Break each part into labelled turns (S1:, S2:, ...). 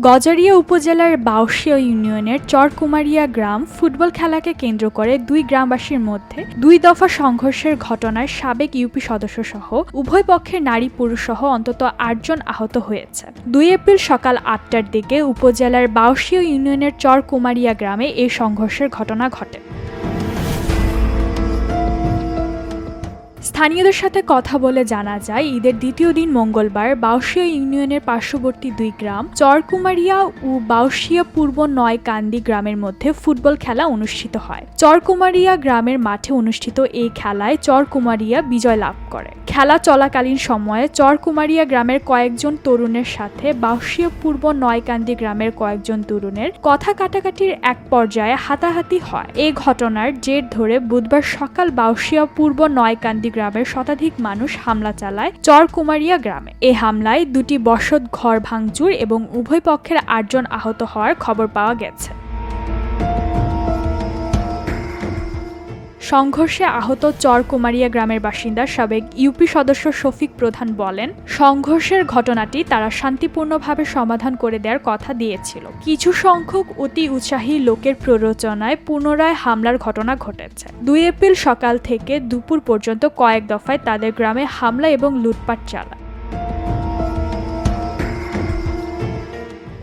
S1: গজারিয়া উপজেলার বাউশিয়া ইউনিয়নের চরকুমারিয়া গ্রাম ফুটবল খেলাকে কেন্দ্র করে দুই গ্রামবাসীর মধ্যে দুই দফা সংঘর্ষের ঘটনায় সাবেক ইউপি সদস্য সহ উভয় পক্ষের নারী পুরুষ সহ অন্তত আটজন আহত হয়েছে। দুই এপ্রিল সকাল আটটার দিকে উপজেলার বাউশিয়া ইউনিয়নের চরকুমারিয়া গ্রামে এই সংঘর্ষের ঘটনা ঘটে। স্থানীয়দের সাথে কথা বলে জানা যায়, ঈদের দ্বিতীয় দিন মঙ্গলবার বাউশিয়া ইউনিয়নের পার্শ্ববর্তী দুই গ্রাম, চরকুমারিয়া ও বাউশিয়া পূর্ব নয় কান্দি গ্রামের মধ্যে ফুটবল খেলা অনুষ্ঠিত হয়। চরকুমারিয়া গ্রামের মাঠে অনুষ্ঠিত এই খেলায় চরকুমারিয়া বিজয় লাভ করে। খেলা চলাকালীন সময়ে চরকুমারিয়া গ্রামের কয়েকজন তরুণের সাথে বাউশিয়া পূর্ব নয়কান্দি গ্রামের কয়েকজন তরুণের কথা কাটাকাটির এক পর্যায়ে হাতাহাতি হয়। এই ঘটনার জের ধরে বুধবার সকাল বাউশিয়া পূর্ব নয়কান্দি গ্রামের শতাধিক মানুষ হামলা চালায় চরকুমারিয়া গ্রামে। এ হামলায় দুটি বসত ঘর ভাঙচুর এবং উভয় পক্ষের আটজন আহত হওয়ার খবর পাওয়া গেছে। সংঘর্ষে আহত চরকুমারিয়া গ্রামের বাসিন্দা সাবেক ইউপি সদস্য শফিক প্রধান বলেন, সংঘর্ষের ঘটনাটি তারা শান্তিপূর্ণভাবে সমাধান করে দেওয়ার কথা দিয়েছিল। কিছু সংখ্যক অতি উৎসাহী লোকের প্ররোচনায় পুনরায় হামলার ঘটনা ঘটেছে। দুই এপ্রিল সকাল থেকে দুপুর পর্যন্ত কয়েক দফায় তাদের গ্রামে হামলা এবং লুটপাট চালায়।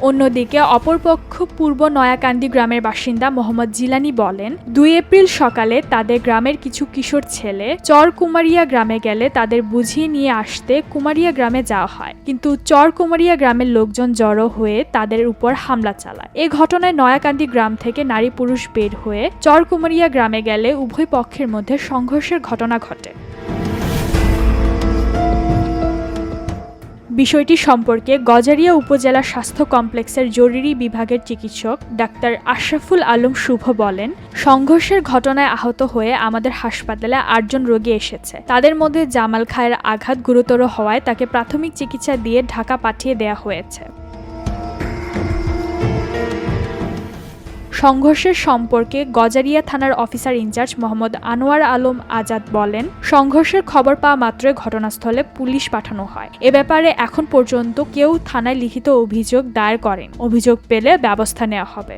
S1: অন্যদিকে অপরপক্ষ পূর্ব নয়াকান্দি গ্রামের বাসিন্দা মোহাম্মদ জিলানি বলেন, দুই এপ্রিল সকালে তাদের গ্রামের কিছু কিশোর ছেলে চর কুমারিয়া গ্রামে গেলে তাদের বুঝিয়ে নিয়ে আসতে কুমারিয়া গ্রামে যাওয়া হয়। কিন্তু চর কুমারিয়া গ্রামের লোকজন জড়ো হয়ে তাদের উপর হামলা চালায়। এ ঘটনায় নয়াকান্দি গ্রাম থেকে নারী পুরুষ বের হয়ে চর কুমারিয়া গ্রামে গেলে উভয় পক্ষের মধ্যে সংঘর্ষের ঘটনা ঘটে। বিষয়টি সম্পর্কে গজারিয়া উপজেলা স্বাস্থ্য কমপ্লেক্সের জরুরি বিভাগের চিকিৎসক ডাক্তার আশরাফুল আলম শুভ বলেন, সংঘর্ষের ঘটনায় আহত হয়ে আমাদের হাসপাতালে আটজন রোগী এসেছে। তাদের মধ্যে জামাল খায়ের আঘাত গুরুতর হওয়ায় তাকে প্রাথমিক চিকিৎসা দিয়ে ঢাকা পাঠিয়ে দেয়া হয়েছে। সংঘর্ষের সম্পর্কে গজারিয়া থানার অফিসার ইনচার্জ মোহাম্মদ আনোয়ার আলম আজাদ বলেন, সংঘর্ষের খবর পাওয়া মাত্রই ঘটনাস্থলে পুলিশ পাঠানো হয়। এ ব্যাপারে এখন পর্যন্ত কেউ থানায় লিখিত অভিযোগ দায়ের করেন। অভিযোগ পেলে ব্যবস্থা নেওয়া হবে।